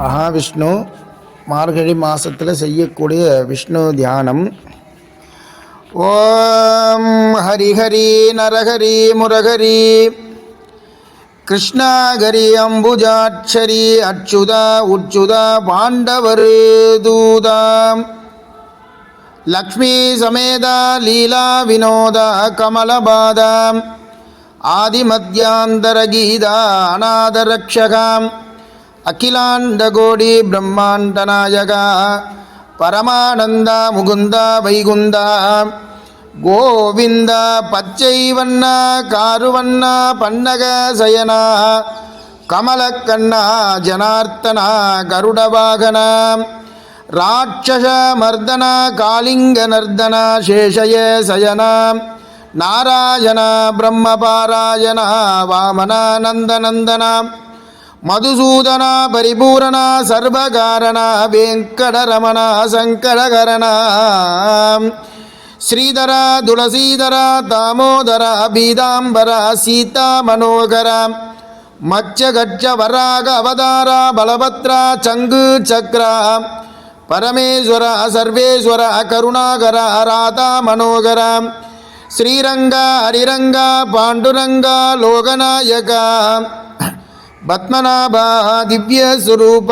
மகாவிஷ்ணு மார்கழி மாதத்தில் செய்யக்கூடிய விஷ்ணு தியானம். ஓம் ஹரிஹரி நரஹரி முரஹரி கிருஷ்ணாகரி அம்புஜாட்சரி அச்சுதா உச்சுதா பாண்டவர் தூதாம் லக்ஷ்மி சமேதா லீலா வினோதா கமலபாதாம் ஆதிமத்யாந்தரகீதா அநாதரக்ஷகாம் அகிலாண்டகோடி பிரம்மாண்டநாயகா பரமானந்தா முகுந்தா வைகுந்தா கோவிந்தா பச்சை வண்ணா காருவண்ணா பன்னக சயனா கமலக்கண்ணா ஜனார்த்தனா கருடவாகனா ராட்சச மர்தனா காளிங்க நர்தனா சேஷய சயனா நாராயண பிரம்மபாராயண வாமனா நந்தநந்தனா மதுசூதன பரிபூரண சர்வகாரண வெங்கடரமண சங்கடகரணா ஸ்ரீதரா துளசீதரா தாமோதரா பீதாம்பரா சீதா மனோகரா. மச்சகட்ச வராக அவதாரா பலபத்ரா சங்கு சக்ரா. பரமேஸ்வர சர்வேஸ்வர கருணாகரா ராதா மனோகரா. ஸ்ரீரங்கா ஹரிரங்கா பாண்டுரங்கா லோகநாயகா. పద్మనాభా దివ్యస్వరూప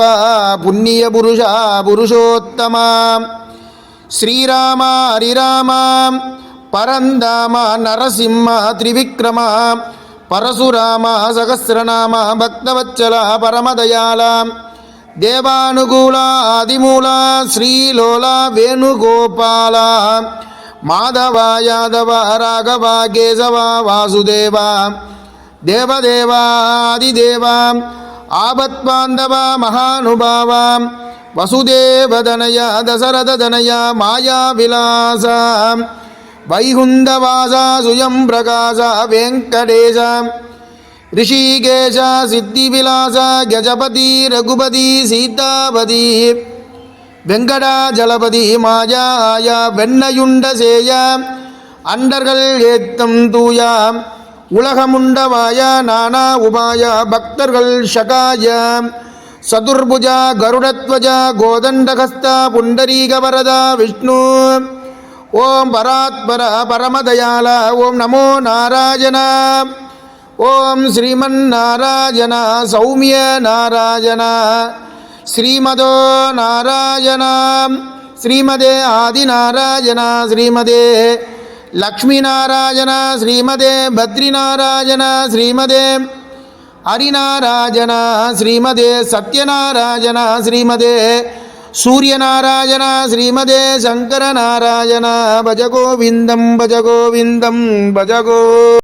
పుణ్యపురుష పురుషోత్తమా శ్రీరామ హరిరామ పరందామ నరసింహ త్రివిక్రమ పరశురామ సహస్రనామ భక్తవత్సల పరమదయాల దేవానుకూల ఆదిమూల శ్రీలోల వేణుగోపాల మాధవ యాదవ రాఘవ కేశవ వాసుదేవ வாசுதேவ தேவதேவாதிதேவ மகானுபாவாம் வசுதேவதனயா வசுதேவதனய தசரததனய மாயாவிலாச வைகுந்தவாச சுயம் பிரகாச வெங்கடேச ரிஷிகேஷ சித்திவிலாச கஜபதி ரகுபதி சீதாபதி வெங்கடாஜலபதி மாயாய வெண்ணையுண்ட சேய அண்டர்கள் ஏத்தம் தூயாம் உலகமுண்டவாய நானா உபாய பக்தர்கள் ஷகாய. சதுர்புஜா கருடத்வஜ கோதண்டகஸ்த புண்டரீகவரதா விஷ்ணு. ஓம் பராத்பர பரமதயால ஓம் நமோ நாராயணா. ஓம் ஸ்ரீமன் நாராயணா சௌமிய நாராயணா. ஸ்ரீமதோ நாராயணா. ஸ்ரீமதே ஆதிநாராயண. ஸ்ரீமதே லக்ஷ்மிநாராயண ஸ்ரீமதே பத்ரிநாராயண ஸ்ரீமதே ஹரிநாராயண ஸ்ரீமதே சத்யநாராயண ஸ்ரீமதே சூரியநாராயண ஸ்ரீமதே சங்கரநாராயண பஜகோவிந்தம் பஜகோவிந்தம் பஜகோ